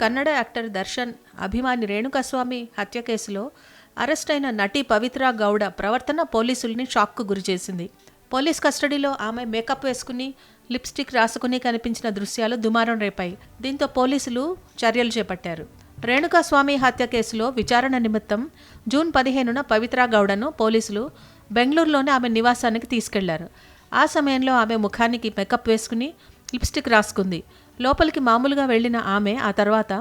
Kannada actor Darshan అభిమాని రేణుకాస్వామి హత్య కేసులో అరెస్ట్ అయిన నటి పవిత్ర గౌడ ప్రవర్తన పోలీసుల్ని షాక్కు గురిచేసింది పోలీస్ కస్టడీలో ఆమె మేకప్ వేసుకుని లిప్స్టిక్ రాసుకుని కనిపించిన దృశ్యాలు దుమారం రేపాయి. దీంతో పోలీసులు చర్యలు చేపట్టారు. రేణుకాస్వామి హత్య కేసులో విచారణ నిమిత్తం జూన్ పదిహేనున పవిత్ర గౌడను పోలీసులు బెంగళూరులోని ఆమె నివాసానికి తీసుకెళ్ళారు. ఆ సమయంలో ఆమె ముఖానికి మేకప్ వేసుకుని లిప్స్టిక్ రాసుకుంది. లోపలికి మామూలుగా వెళ్ళిన ఆమె ఆ తర్వాత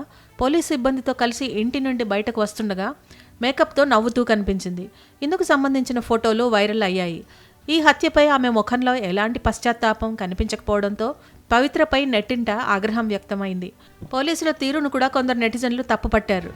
పోలీస్ సిబ్బందితో కలిసి ఇంటి నుండి బయటకు వస్తుండగా మేకప్తో నవ్వుతూ కనిపించింది. ఇందుకు సంబంధించిన ఫోటోలు వైరల్ అయ్యాయి. ఈ హత్యపై ఆమె ముఖంలో ఎలాంటి పశ్చాత్తాపం కనిపించకపోవడంతో పవిత్రపై నెట్టింట ఆగ్రహం వ్యక్తమైంది. పోలీసుల తీరును కూడా కొందరు నెటిజన్లు తప్పుపట్టారు.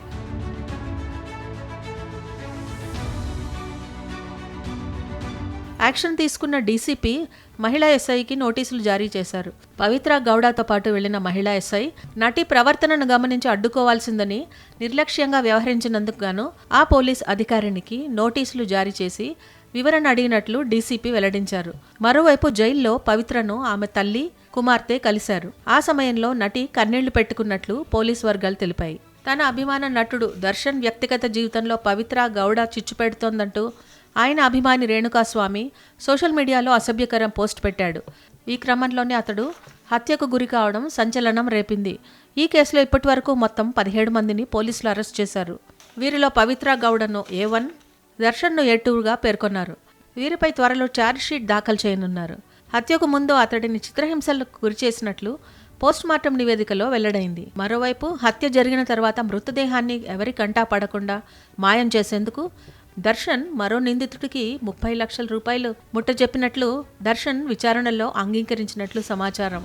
యాక్షన్ తీసుకున్న డీసీపీ మహిళా ఎస్ఐకి నోటీసులు జారీ చేశారు. పవిత్ర గౌడతో పాటు వెళ్ళిన మహిళా ఎస్ఐ నటి ప్రవర్తనను గమనించి అడ్డుకోవాల్సిందని నిర్లక్ష్యంగా వ్యవహరించినందుకు గాను ఆ పోలీస్ అధికారినికి నోటీసులు జారీ చేసి వివరణ అడిగినట్లు డీసీపీ వెల్లడించారు. మరోవైపు జైల్లో పవిత్రను ఆమె తల్లి కుమార్తె కలిశారు. ఆ సమయంలో నటి కన్నీళ్ళు పెట్టుకున్నట్లు పోలీస్ వర్గాలు తెలిపాయి. తన అభిమాన నటుడు దర్శన్ వ్యక్తిగత జీవితంలో పవిత్ర గౌడ చిచ్చు పెడుతోందంటూ ఆయన అభిమాని రేణుకాస్వామి సోషల్ మీడియాలో అసభ్యకరం పోస్ట్ పెట్టాడు. ఈ క్రమంలోనే అతడు హత్యకు గురి కావడం సంచలనం రేపింది. ఈ కేసులో ఇప్పటివరకు మొత్తం పదిహేడు మందిని పోలీసులు అరెస్ట్ చేశారు. వీరిలో పవిత్ర గౌడను ఏ వన్ దర్శన్ను ఏ టూగా పేర్కొన్నారు. వీరిపై త్వరలో ఛార్జ్షీట్ దాఖలు చేయనున్నారు. హత్యకు ముందు అతడిని చిత్రహింసలకు గురిచేసినట్లు పోస్ట్ మార్టం నివేదికలో వెల్లడైంది. మరోవైపు హత్య జరిగిన తర్వాత మృతదేహాన్ని ఎవరి కంటా పడకుండా మాయం చేసేందుకు దర్శన్ మరో నిందితుడికి ముప్పై లక్షల రూపాయలు ముట్ట చెప్పినట్లు దర్శన్ విచారణలో అంగీకరించినట్లు సమాచారం.